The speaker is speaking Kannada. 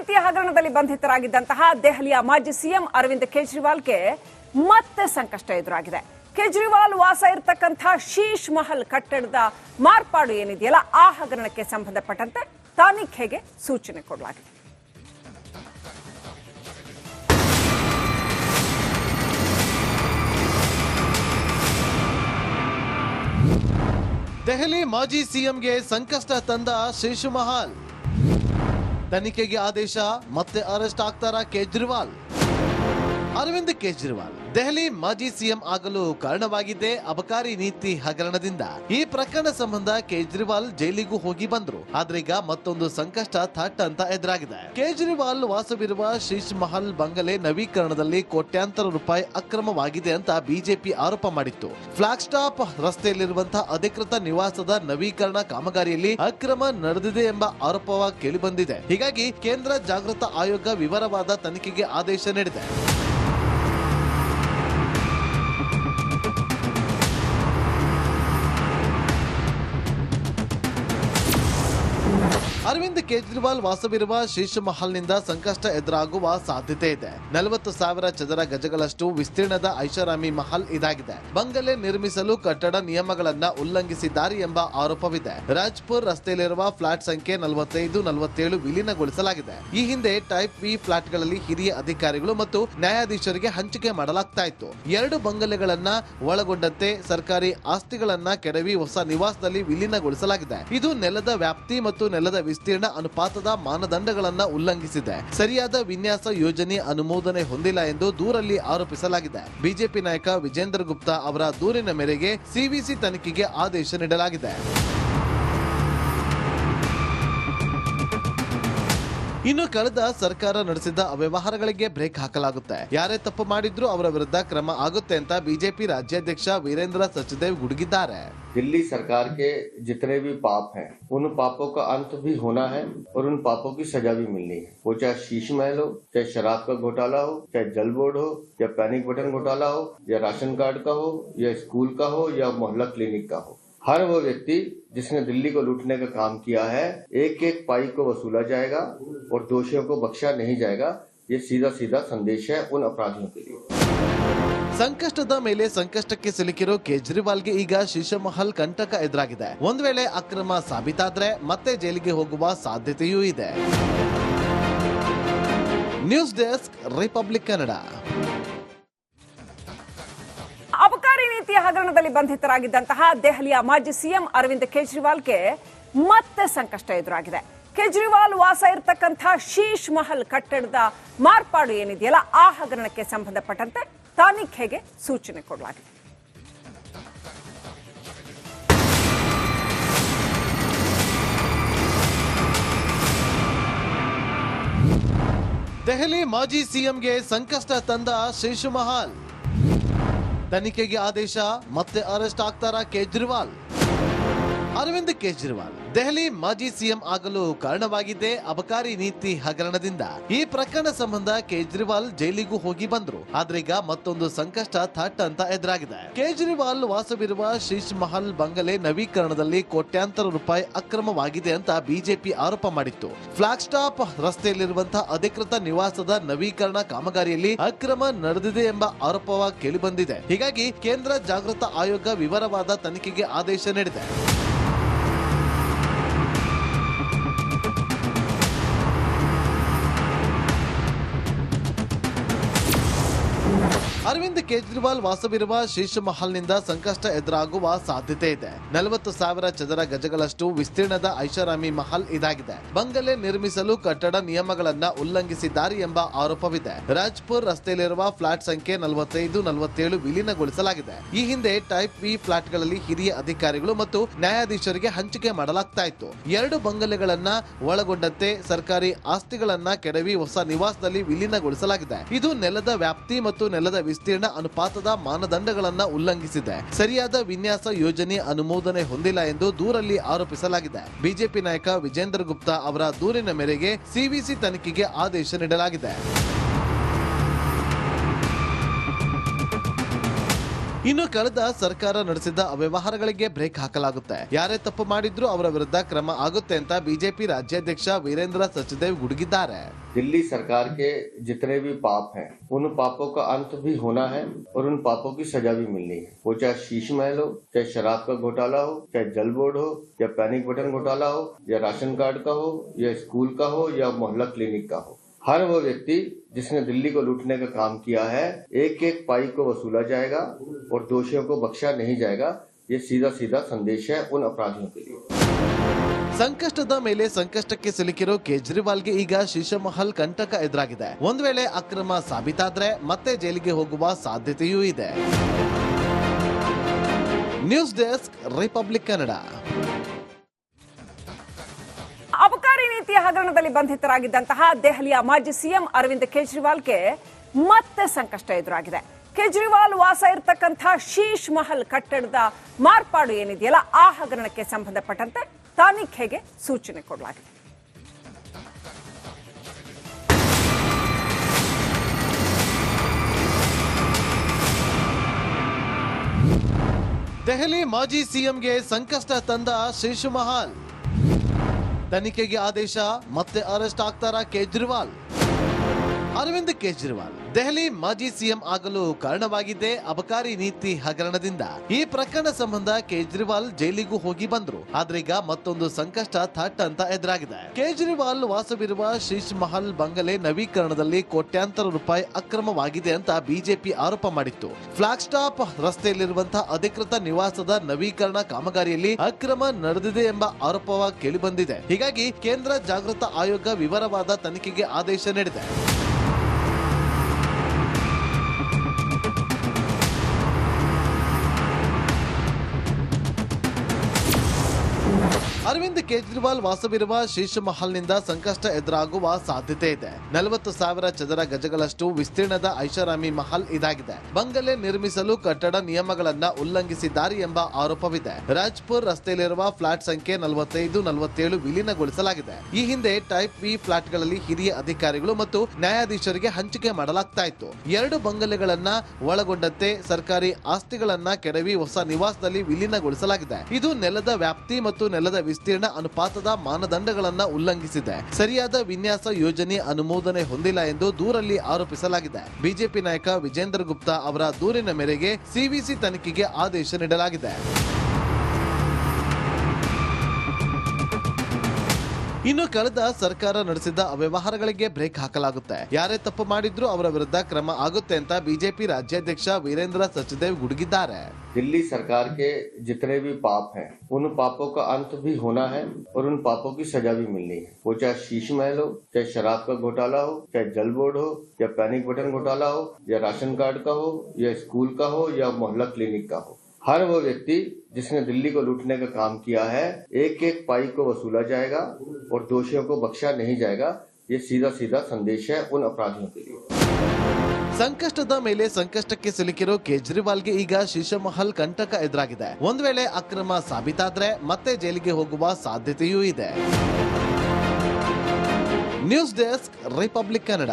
ನೀತಿ ಹಗರಣದಲ್ಲಿ ಬಂಧಿತರಾಗಿದ್ದಂತಹ ದೆಹಲಿಯ ಮಾಜಿ ಸಿಎಂ ಅರವಿಂದ್ ಕೇಜ್ರಿವಾಲ್ಗೆ ಮತ್ತೆ ಸಂಕಷ್ಟ ಎದುರಾಗಿದೆ. ಕೇಜ್ರಿವಾಲ್ ವಾಸ ಇರತಕ್ಕಂತಹ ಶೀಶ್ ಮಹಲ್ ಕಟ್ಟಡದ ಮಾರ್ಪಾಡು ಏನಿದೆಯಲ್ಲ, ಆ ಹಗರಣಕ್ಕೆ ಸಂಬಂಧಪಟ್ಟಂತೆ ತನಿಖೆಗೆ ಸೂಚನೆ ಕೊಡಲಾಗಿದೆ? ದೆಹಲಿ ಮಾಜಿ ಸಿಎಂಗೆ ಸಂಕಷ್ಟ ತಂದ ಶೇಷು ಮಹಲ್. ತನಿಖೆಗೆ ಆದೇಶ ಮತ್ತೆ ಅರೆಸ್ಟ್ ಆಗ್ತಾರ ಕೇಜ್ರಿವಾಲ್? ಅರವಿಂದ್ ಕೇಜ್ರಿವಾಲ್. ದೆಹಲಿ ಮಾಜಿ ಸಿಎಂ ಆಗಲು ಕಾರಣವಾಗಿದ್ದೇ ಅಬಕಾರಿ ನೀತಿ ಹಗರಣದಿಂದ. ಈ ಪ್ರಕರಣ ಸಂಬಂಧ ಕೇಜ್ರಿವಾಲ್ ಜೈಲಿಗೂ ಹೋಗಿ ಬಂದ್ರು. ಆದ್ರೀಗ ಮತ್ತೊಂದು ಸಂಕಷ್ಟ ಥಟ್ ಅಂತ ಎದುರಾಗಿದೆ. ಕೇಜ್ರಿವಾಲ್ ವಾಸವಿರುವ ಶೀಶ್ ಮಹಲ್ ಬಂಗಲೆ ನವೀಕರಣದಲ್ಲಿ ಕೋಟ್ಯಾಂತರ ರೂಪಾಯಿ ಅಕ್ರಮವಾಗಿದೆ ಅಂತ ಬಿಜೆಪಿ ಆರೋಪ ಮಾಡಿತ್ತು. ಫ್ಲಾಗ್ ಸ್ಟಾಪ್ ರಸ್ತೆಯಲ್ಲಿರುವಂತಹ ಅಧಿಕೃತ ನಿವಾಸದ ನವೀಕರಣ ಕಾಮಗಾರಿಯಲ್ಲಿ ಅಕ್ರಮ ನಡೆದಿದೆ ಎಂಬ ಆರೋಪವ ಕೇಳಿಬಂದಿದೆ. ಹೀಗಾಗಿ ಕೇಂದ್ರ ಜಾಗೃತ ಆಯೋಗ ವಿವರವಾದ ತನಿಖೆಗೆ ಆದೇಶ ನೀಡಿದೆ. ಕೇಜ್ರಿವಾಲ್ ವಾಸವಿರುವ ನಿಂದ ಸಂಕಷ್ಟ ಎದುರಾಗುವ ಸಾಧ್ಯತೆ ಇದೆ. ನಲವತ್ತು ಸಾವಿರ ಚದರ ಗಜಗಳಷ್ಟು ವಿಸ್ತೀರ್ಣದ ಐಷಾರಾಮಿ ಮಹಲ್ ಇದಾಗಿದೆ. ಬಂಗಲೆ ನಿರ್ಮಿಸಲು ಕಟ್ಟಡ ನಿಯಮಗಳನ್ನ ಉಲ್ಲಂಘಿಸಿದ್ದಾರೆ ಎಂಬ ಆರೋಪವಿದೆ. ರಾಜ್ಪುರ್ ರಸ್ತೆಯಲ್ಲಿರುವ ಫ್ಲಾಟ್ ಸಂಖ್ಯೆ ನಲವತ್ತೈದು, ನಲವತ್ತೇಳು ವಿಲೀನಗೊಳಿಸಲಾಗಿದೆ. ಈ ಹಿಂದೆ ಟೈಪ್ ಬಿ ಫ್ಲಾಟ್ಗಳಲ್ಲಿ ಹಿರಿಯ ಅಧಿಕಾರಿಗಳು ಮತ್ತು ನ್ಯಾಯಾಧೀಶರಿಗೆ ಹಂಚಿಕೆ ಮಾಡಲಾಗ್ತಾ ಇತ್ತು. ಎರಡು ಬಂಗಲೆಗಳನ್ನ ಒಳಗೊಂಡಂತೆ ಸರ್ಕಾರಿ ಆಸ್ತಿಗಳನ್ನ ಕೆಡವಿ ಹೊಸ ನಿವಾಸದಲ್ಲಿ ವಿಲೀನಗೊಳಿಸಲಾಗಿದೆ. ಇದು ನೆಲದ ವ್ಯಾಪ್ತಿ ಮತ್ತು ನೆಲದ ವಿಸ್ತೀರ್ಣ ಅನುಪಾತದ ಮಾನದಂಡಗಳನ್ನ ಉಲ್ಲಂಘಿಸಿದೆ. ಸರಿಯಾದ ವಿನ್ಯಾಸ ಯೋಜನೆ ಅನುಮೋದನೆ ಹೊಂದಿಲ್ಲ ಎಂದು ದೂರಲ್ಲಿ ಆರೋಪಿಸಲಾಗಿದೆ. ಬಿಜೆಪಿ ನಾಯಕ ವಿಜೇಂದ್ರ ಗುಪ್ತಾ ಅವರ ದೂರಿನ ಮೇರೆಗೆ ಸಿವಿಸಿ ತನಿಖೆಗೆ ಆದೇಶ ನೀಡಲಾಗಿದೆ. ಇನ್ನು ಕಳೆದ ಸರ್ಕಾರ ನಡೆಸಿದ ಅವ್ಯವಹಾರಗಳಿಗೆ ಬ್ರೇಕ್ ಹಾಕಲಾಗುತ್ತೆ ಯಾರೇ ತಪ್ಪು ಮಾಡಿದ್ರು ಅವರ ವಿರುದ್ಧ ಕ್ರಮ ಆಗುತ್ತೆ ಅಂತ ಬಿಜೆಪಿ ರಾಜ್ಯಾಧ್ಯಕ್ಷ ವೀರೇಂದ್ರ ಸಚದೇವ್ ಗುಡುಗಿದ್ದಾರೆ दिल्ली सरकार के जितने भी पाप हैं उन पापों का अंत भी होना है और उन पापों की सजा भी मिलनी है वो चाहे शीश महल हो चाहे शराब का घोटाला हो चाहे जल बोर्ड हो या पैनिक बटन घोटाला हो या राशन कार्ड का हो या स्कूल का हो या मोहल्ला क्लिनिक का हो हर वो व्यक्ति जिसने दिल्ली को लूटने का काम किया है एक एक पाई को वसूला जाएगा और दोषियों को बख्शा नहीं जाएगा ये सीधा सीधा संदेश है उन अपराधियों के लिए ಸಂಕಷ್ಟದ ಮೇಲೆ ಸಂಕಷ್ಟಕ್ಕೆ ಸಿಲುಕಿರೋ ಕೇಜ್ರಿವಾಲ್ಗೆ ಈಗ ಶೀಶಮಹಲ್ ಕಂಟಕ ಎದುರಾಗಿದೆ ಒಂದ್ ವೇಳೆ ಅಕ್ರಮ ಸಾಬೀತಾದ್ರೆ ಮತ್ತೆ ಜೈಲಿಗೆ ಹೋಗುವ ಸಾಧ್ಯತೆಯೂ ಇದೆ ನ್ಯೂಸ್ ಡೆಸ್ಕ್ ರಿಪಬ್ಲಿಕ್ ಕನ್ನಡ ನೀತಿಯ ಹಗರಣದಲ್ಲಿ ಬಂಧಿತರಾಗಿದ್ದಂತಹ ದೆಹಲಿಯ ಮಾಜಿ ಸಿಎಂ ಅರವಿಂದ್ ಕೇಜ್ರಿವಾಲ್ಗೆ ಮತ್ತೆ ಸಂಕಷ್ಟ ಎದುರಾಗಿದೆ. ಕೇಜ್ರಿವಾಲ್ ವಾಸ ಇರತಕ್ಕಂತಹ ಶೀಶ್ ಮಹಲ್ ಕಟ್ಟಡದ ಮಾರ್ಪಾಡು ಏನಿದೆಯಲ್ಲ, ಆ ಹಗರಣಕ್ಕೆ ಸಂಬಂಧಪಟ್ಟಂತೆ ತನಿಖೆಗೆ ಸೂಚನೆ ಕೊಡಲಾಗಿದೆ? ದೆಹಲಿ ಮಾಜಿ ಸಿಎಂಗೆ ಸಂಕಷ್ಟ ತಂದ ಶೇಷು ಮಹಲ್. ತನಿಖೆಗೆ ಆದೇಶ ಮತ್ತೆ ಅರೆಸ್ಟ್ ಆಗ್ತಾರಾ ಕೇಜ್ರಿವಾಲ್? ಅರವಿಂದ್ ಕೇಜ್ರಿವಾಲ್. ದೆಹಲಿ ಮಾಜಿ ಸಿಎಂ ಆಗಲು ಕಾರಣವಾಗಿದ್ದೇ ಅಬಕಾರಿ ನೀತಿ ಹಗರಣದಿಂದ. ಈ ಪ್ರಕರಣ ಸಂಬಂಧ ಕೇಜ್ರಿವಾಲ್ ಜೈಲಿಗೂ ಹೋಗಿ ಬಂದ್ರು. ಆದ್ರೀಗ ಮತ್ತೊಂದು ಸಂಕಷ್ಟ ಥಟ್ ಅಂತ ಎದುರಾಗಿದೆ. ಕೇಜ್ರಿವಾಲ್ ವಾಸವಿರುವ ಶೀಶ್ ಮಹಲ್ ಬಂಗಲೆ ನವೀಕರಣದಲ್ಲಿ ಕೋಟ್ಯಾಂತರ ರೂಪಾಯಿ ಅಕ್ರಮವಾಗಿದೆ ಅಂತ ಬಿಜೆಪಿ ಆರೋಪ ಮಾಡಿತ್ತು. ಫ್ಲಾಗ್ ಸ್ಟಾಪ್ ರಸ್ತೆಯಲ್ಲಿರುವಂತಹ ಅಧಿಕೃತ ನಿವಾಸದ ನವೀಕರಣ ಕಾಮಗಾರಿಯಲ್ಲಿ ಅಕ್ರಮ ನಡೆದಿದೆ ಎಂಬ ಆರೋಪವ ಕೇಳಿಬಂದಿದೆ. ಹೀಗಾಗಿ ಕೇಂದ್ರ ಜಾಗೃತ ಆಯೋಗ ವಿವರವಾದ ತನಿಖೆಗೆ ಆದೇಶ ನೀಡಿದೆ. ಅರವಿಂದ್ ಕೇಜ್ರಿವಾಲ್ ವಾಸವಿರುವ ನಿಂದ ಸಂಕಷ್ಟ ಎದುರಾಗುವ ಸಾಧ್ಯತೆ ಇದೆ. ನಲವತ್ತು ಸಾವಿರ ಚದರ ಗಜಗಳಷ್ಟು ವಿಸ್ತೀರ್ಣದ ಐಷಾರಾಮಿ ಮಹಲ್ ಇದಾಗಿದೆ. ಬಂಗಲೆ ನಿರ್ಮಿಸಲು ಕಟ್ಟಡ ನಿಯಮಗಳನ್ನ ಉಲ್ಲಂಘಿಸಿದ್ದಾರೆ ಎಂಬ ಆರೋಪವಿದೆ. ರಾಜ್ಪುರ್ ರಸ್ತೆಯಲ್ಲಿರುವ ಫ್ಲಾಟ್ ಸಂಖ್ಯೆ ನಲವತ್ತೈದು, ನಲವತ್ತೇಳು ವಿಲೀನಗೊಳಿಸಲಾಗಿದೆ. ಈ ಹಿಂದೆ ಟೈಪ್ ಬಿ ಫ್ಲಾಟ್ಗಳಲ್ಲಿ ಹಿರಿಯ ಅಧಿಕಾರಿಗಳು ಮತ್ತು ನ್ಯಾಯಾಧೀಶರಿಗೆ ಹಂಚಿಕೆ ಮಾಡಲಾಗ್ತಾ ಇತ್ತು. ಎರಡು ಬಂಗಲೆಗಳನ್ನ ಒಳಗೊಂಡಂತೆ ಸರ್ಕಾರಿ ಆಸ್ತಿಗಳನ್ನ ಕೆಡವಿ ಹೊಸ ನಿವಾಸದಲ್ಲಿ ವಿಲೀನಗೊಳಿಸಲಾಗಿದೆ. ಇದು ನೆಲದ ವ್ಯಾಪ್ತಿ ಮತ್ತು ನೆಲದ ವಿಸ್ತೀರ್ಣ ಅನುಪಾತದ ಮಾನದಂಡಗಳನ್ನ ಉಲ್ಲಂಘಿಸಿದೆ. ಸರಿಯಾದ ವಿನ್ಯಾಸ ಯೋಜನೆ ಅನುಮೋದನೆ ಹೊಂದಿಲ್ಲ ಎಂದು ದೂರಲ್ಲಿ ಆರೋಪಿಸಲಾಗಿದೆ. ಬಿಜೆಪಿ ನಾಯಕ ವಿಜೇಂದ್ರ ಗುಪ್ತಾ ಅವರ ದೂರಿನ ಮೇರೆಗೆ ಸಿವಿಸಿ ತನಿಖೆಗೆ ಆದೇಶ ನೀಡಲಾಗಿದೆ. ಇನ್ನು ಕಳೆದ ಸರ್ಕಾರ ನಡೆಸಿದ ಅವ್ಯವಹಾರಗಳಿಗೆ ಬ್ರೇಕ್ ಹಾಕಲಾಗುತ್ತೆ ಯಾರೇ ತಪ್ಪು ಮಾಡಿದ್ರು ಅವರ ವಿರುದ್ಧ ಕ್ರಮ ಆಗುತ್ತೆ ಅಂತ ಬಿಜೆಪಿ ರಾಜ್ಯಾಧ್ಯಕ್ಷ ವೀರೇಂದ್ರ ಸಚದೇವ್ ಗುಡುಗಿದ್ದಾರೆ दिल्ली सरकार के जितने भी पाप हैं उन पापों का अंत भी होना है और उन पापों की सजा भी मिलनी है वो चाहे शीश महल हो चाहे शराब का घोटाला हो चाहे जल बोर्ड हो या पैनिक बटन घोटाला हो या राशन कार्ड का हो या स्कूल का हो या मोहल्ला क्लिनिक का हो हर वो व्यक्ति जिसने दिल्ली को लूटने का काम किया है एक एक पाई को वसूला जाएगा और दोषियों को बख्शा नहीं जाएगा ये सीधा सीधा संदेश है उन अपराधियों के लिए ಸಂಕಷ್ಟದ ಮೇಲೆ ಸಂಕಷ್ಟಕ್ಕೆ ಸಿಲುಕಿರೋ ಕೇಜ್ರಿವಾಲ್ಗೆ ಈಗ ಶೀಶಮಹಲ್ ಕಂಟಕ ಎದುರಾಗಿದೆ ಒಂದ್ ವೇಳೆ ಅಕ್ರಮ ಸಾಬೀತಾದ್ರೆ ಮತ್ತೆ ಜೈಲಿಗೆ ಹೋಗುವ ಸಾಧ್ಯತೆಯೂ ಇದೆ ನ್ಯೂಸ್ ಡೆಸ್ಕ್ ರಿಪಬ್ಲಿಕ್ ಕನ್ನಡ ಹಗರಣದಲ್ಲಿ ಬಂಧಿತರಾಗಿದ್ದಂತಹ ದೆಹಲಿಯ ಮಾಜಿ ಸಿಎಂ ಅರವಿಂದ್ ಕೇಜ್ರಿವಾಲ್ಗೆ ಮತ್ತೆ ಸಂಕಷ್ಟ ಎದುರಾಗಿದೆ. ಕೇಜ್ರಿವಾಲ್ ವಾಸ ಇರತಕ್ಕಂತಹ ಶೀಶ್ ಮಹಲ್ ಕಟ್ಟಡದ ಮಾರ್ಪಾಡು ಏನಿದೆಯಲ್ಲ, ಆ ಹಗರಣಕ್ಕೆ ಸಂಬಂಧಪಟ್ಟಂತೆ ತನಿಖೆಗೆ ಸೂಚನೆ ಕೊಡಲಾಗಿದೆ? ದೆಹಲಿ ಮಾಜಿ ಸಿಎಂಗೆ ಸಂಕಷ್ಟ ತಂದ ಶೀಶು ಮಹಲ್. ತನಿಖೆಗೆ ಆದೇಶ ಮತ್ತೆ ಅರೆಸ್ಟ್ ಆಗ್ತಾರಾ ಕೇಜ್ರಿವಾಲ್? ಅರವಿಂದ್ ಕೇಜ್ರಿವಾಲ್. ದೆಹಲಿ ಮಾಜಿ ಸಿಎಂ ಆಗಲು ಕಾರಣವಾಗಿದ್ದೇ ಅಬಕಾರಿ ನೀತಿ ಹಗರಣದಿಂದ. ಈ ಪ್ರಕರಣ ಸಂಬಂಧ ಕೇಜ್ರಿವಾಲ್ ಜೈಲಿಗೂ ಹೋಗಿ ಬಂದ್ರು. ಆದ್ರೀಗ ಮತ್ತೊಂದು ಸಂಕಷ್ಟ ಥಟ್ ಅಂತ ಎದುರಾಗಿದೆ. ಕೇಜ್ರಿವಾಲ್ ವಾಸವಿರುವ ಶೀಶ್ ಮಹಲ್ ಬಂಗಲೆ ನವೀಕರಣದಲ್ಲಿ ಕೋಟ್ಯಾಂತರ ರೂಪಾಯಿ ಅಕ್ರಮವಾಗಿದೆ ಅಂತ ಬಿಜೆಪಿ ಆರೋಪ ಮಾಡಿತ್ತು. ಫ್ಲಾಗ್ ಸ್ಟಾಪ್ ರಸ್ತೆಯಲ್ಲಿರುವಂತಹ ಅಧಿಕೃತ ನಿವಾಸದ ನವೀಕರಣ ಕಾಮಗಾರಿಯಲ್ಲಿ ಅಕ್ರಮ ನಡೆದಿದೆ ಎಂಬ ಆರೋಪ ಕೇಳಿಬಂದಿದೆ. ಹೀಗಾಗಿ ಕೇಂದ್ರ ಜಾಗೃತ ಆಯೋಗ ವಿವರವಾದ ತನಿಖೆಗೆ ಆದೇಶ ನೀಡಿದೆ. ಕೇಜ್ರಿವಾಲ್ ವಾಸವಿರುವ ನಿಂದ ಸಂಕಷ್ಟ ಎದುರಾಗುವ ಸಾಧ್ಯತೆ ಇದೆ. ನಲವತ್ತು ಸಾವಿರ ಚದರ ಗಜಗಳಷ್ಟು ವಿಸ್ತೀರ್ಣದ ಐಷಾರಾಮಿ ಮಹಲ್ ಇದಾಗಿದೆ. ಬಂಗಲೆ ನಿರ್ಮಿಸಲು ಕಟ್ಟಡ ನಿಯಮಗಳನ್ನ ಉಲ್ಲಂಘಿಸಿದ್ದಾರೆ ಎಂಬ ಆರೋಪವಿದೆ. ರಾಜ್ಪುರ್ ರಸ್ತೆಯಲ್ಲಿರುವ ಫ್ಲಾಟ್ ಸಂಖ್ಯೆ ನಲವತ್ತೈದು, ನಲವತ್ತೇಳು ವಿಲೀನಗೊಳಿಸಲಾಗಿದೆ. ಈ ಹಿಂದೆ ಟೈಪ್ ಬಿ ಫ್ಲಾಟ್ಗಳಲ್ಲಿ ಹಿರಿಯ ಅಧಿಕಾರಿಗಳು ಮತ್ತು ನ್ಯಾಯಾಧೀಶರಿಗೆ ಹಂಚಿಕೆ ಮಾಡಲಾಗ್ತಾ ಇತ್ತು. ಎರಡು ಬಂಗಲೆಗಳನ್ನ ಒಳಗೊಂಡಂತೆ ಸರ್ಕಾರಿ ಆಸ್ತಿಗಳನ್ನ ಕೆಡವಿ ಹೊಸ ನಿವಾಸದಲ್ಲಿ ವಿಲೀನಗೊಳಿಸಲಾಗಿದೆ. ಇದು ನೆಲದ ವ್ಯಾಪ್ತಿ ಮತ್ತು ನೆಲದ ವಿಸ್ತೀರ್ಣ ಅನುಪಾತದ ಮಾನದಂಡಗಳನ್ನ ಉಲ್ಲಂಘಿಸಿದೆ. ಸರಿಯಾದ ವಿನ್ಯಾಸ ಯೋಜನೆ ಅನುಮೋದನೆ ಹೊಂದಿಲ್ಲ ಎಂದು ದೂರಲ್ಲಿ ಆರೋಪಿಸಲಾಗಿದೆ. ಬಿಜೆಪಿ ನಾಯಕ ವಿಜೇಂದ್ರ ಗುಪ್ತಾ ಅವರ ದೂರಿನ ಮೇರೆಗೆ ಸಿವಿಸಿ ತನಿಖೆಗೆ ಆದೇಶ ನೀಡಲಾಗಿದೆ. ಇನ್ನು ಕಳೆದ ಸರ್ಕಾರ ನಡೆಸಿದ ಅವ್ಯವಹಾರಗಳಿಗೆ ಬ್ರೇಕ್ ಹಾಕಲಾಗುತ್ತೆ ಯಾರೇ ತಪ್ಪು ಮಾಡಿದ್ರು ಅವರ ವಿರುದ್ಧ ಕ್ರಮ ಆಗುತ್ತೆ ಅಂತ ಬಿಜೆಪಿ ರಾಜ್ಯಾಧ್ಯಕ್ಷ ವೀರೇಂದ್ರ ಸಚದೇವ್ ಗುಡುಗಿದ್ದಾರೆ दिल्ली सरकार के जितने भी पाप हैं उन पापों का अंत भी होना है और उन पापों की सजा भी मिलनी है वो चाहे शीश महल हो चाहे शराब का घोटाला हो चाहे जल बोर्ड हो या पैनिक बटन घोटाला हो या राशन कार्ड का हो या स्कूल का हो या मोहल्ला क्लिनिक का हो हर वो व्यक्ति जिसने दिल्ली को लूटने का काम किया है एक एक पाई को वसूला जाएगा और दोषियों को बख्शा नहीं जाएगा ये सीधा सीधा संदेश है उन अपराधियों के लिए ಸಂಕಷ್ಟದ ಮೇಲೆ ಸಂಕಷ್ಟಕ್ಕೆ ಸಿಲುಕಿರೋ ಕೇಜ್ರಿವಾಲ್ಗೆ ಈಗ ಶೀಶಮಹಲ್ ಕಂಟಕ ಎದುರಾಗಿದೆ ಒಂದ್ ವೇಳೆ ಅಕ್ರಮ ಸಾಬೀತಾದ್ರೆ ಮತ್ತೆ ಜೈಲಿಗೆ ಹೋಗುವ ಸಾಧ್ಯತೆಯೂ ಇದೆ ನ್ಯೂಸ್ ಡೆಸ್ಕ್ ರಿಪಬ್ಲಿಕ್ ಕನ್ನಡ